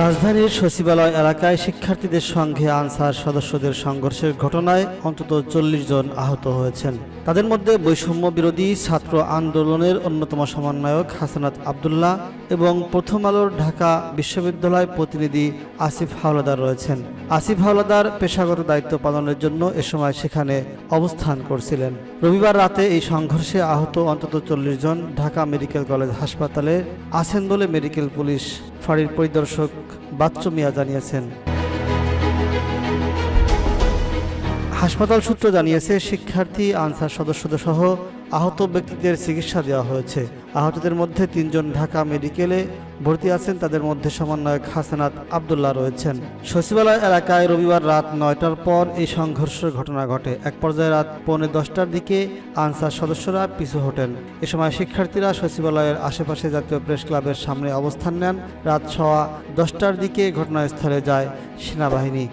রাজধানীর সচিবালয় এলাকায় শিক্ষার্থীদের সঙ্গে আনসার সদস্যদের সংঘর্ষের ঘটনায় অন্তত চল্লিশ জন আহত হয়েছেন। তাদের মধ্যে বৈষম্য বিরোধী ছাত্র আন্দোলনের অন্যতম সমন্বয়ক হাসানাত আবদুল্লাহ এবং প্রথম আলোর ঢাকা বিশ্ববিদ্যালয় প্রতিনিধি আসিফ হাওলাদার রয়েছেন। আসিফ হাওলাদার পেশাগত দায়িত্ব পালনের জন্য এ সময় সেখানে অবস্থান করছিলেন। রবিবার রাতে এই সংঘর্ষে আহত অন্তত চল্লিশ জন ঢাকা মেডিকেল কলেজ হাসপাতালে আছেন বলে মেডিকেল পুলিশ ফাঁড়ির পরিদর্শক বাচ্চু মিয়া জানিয়েছেন। হাসপাতাল সূত্র জানিয়েছে শিক্ষার্থী আনসার সদস্যদের সহ আহত ব্যক্তিদের চিকিৎসা দেওয়া হয়েছে। আহতদের মধ্যে তিনজন ঢাকা মেডিকেলে ভর্তি আছেন, তাদের মধ্যে সমন্বয়ক হাসানাত আবদুল্লাহ রয়েছেন। সচিবালয় এলাকায় রবিবার রাত নয়টার পর এই সংঘর্ষের ঘটনা ঘটে। এক পর্যায়ে রাত পৌনে দশটার দিকে আনসার সদস্যরা পিছু হটেন। এ সময় শিক্ষার্থীরা সচিবালয়ের আশেপাশে জাতীয় প্রেস ক্লাবের সামনে অবস্থান নেন। রাত সওয়া দশটার দিকে ঘটনাস্থলে যায় সেনাবাহিনী।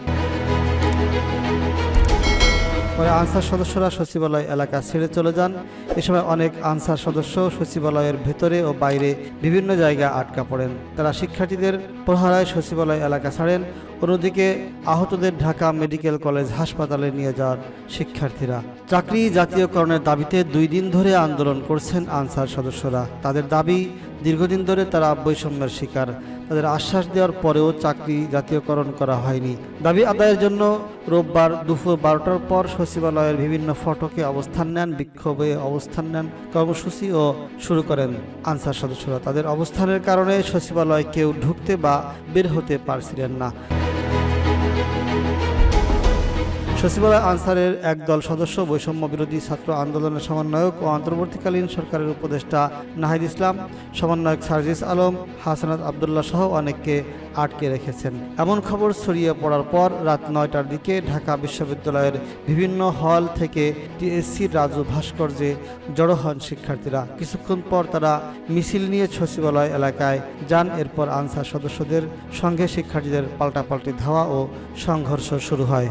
পরে আনসার সদস্যরা সচিবালয় এলাকা ছেড়ে চলে যান। এ সময় অনেক আনসার সদস্য সচিবালয়ের ভেতরে ও বাইরে বিভিন্ন জায়গায় আটকা পড়েন। তারা শিক্ষার্থীদের প্রহারায় সচিবালয় এলাকা ছাড়েন। অন্যদিকে আহতদের ঢাকা মেডিকেল কলেজ হাসপাতালে নিয়ে যাওয়ার শিক্ষার্থীরা। চাকরি জাতীয়করণের দাবিতে দুই দিন ধরে আন্দোলন করছেন আনসার সদস্যরা। তাদের দাবি দীর্ঘদিন ধরে তারা বৈষম্যের শিকার। তাদের আশ্বাস দেওয়ার পরেও চাকরি জাতীয়করণ করা হয়নি। দাবি আদায়ের জন্য রোববার দুপুর বারোটার পর সচিবালয়ের বিভিন্ন ফটকে অবস্থান নেন, বিক্ষোভে অবস্থান নেন কর্মসূচি ও শুরু করেন আনসার সদস্যরা। তাদের অবস্থানের কারণে সচিবালয়ে কেউ ঢুকতে বা বের হতে পারছিলেন না। সচিবালয় আনসারের একদল সদস্য, বৈষম্য বিরোধী ছাত্র আন্দোলনের সমন্বয়ক ও অন্তর্বর্তীকালীন সরকারের উপদেষ্টা নাহিদ ইসলাম, সমন্বয়ক সার্জিস আলম, হাসানাত আবদুল্লাহ সহ অনেককে আটকে রেখেছেন। এমন খবর ছড়িয়ে পড়ার পর রাত নয়টার দিকে ঢাকা বিশ্ববিদ্যালয়ের বিভিন্ন হল থেকে টিএসসি রাজু ভাস্কর্যে জড়ো হন শিক্ষার্থীরা। কিছুক্ষণ পর তারা মিছিল নিয়ে সচিবালয় এলাকায় যান, এরপর আনসার সদস্যদের সঙ্গে শিক্ষার্থীদের পাল্টাপাল্টি ধাওয়া ও সংঘর্ষ শুরু হয়।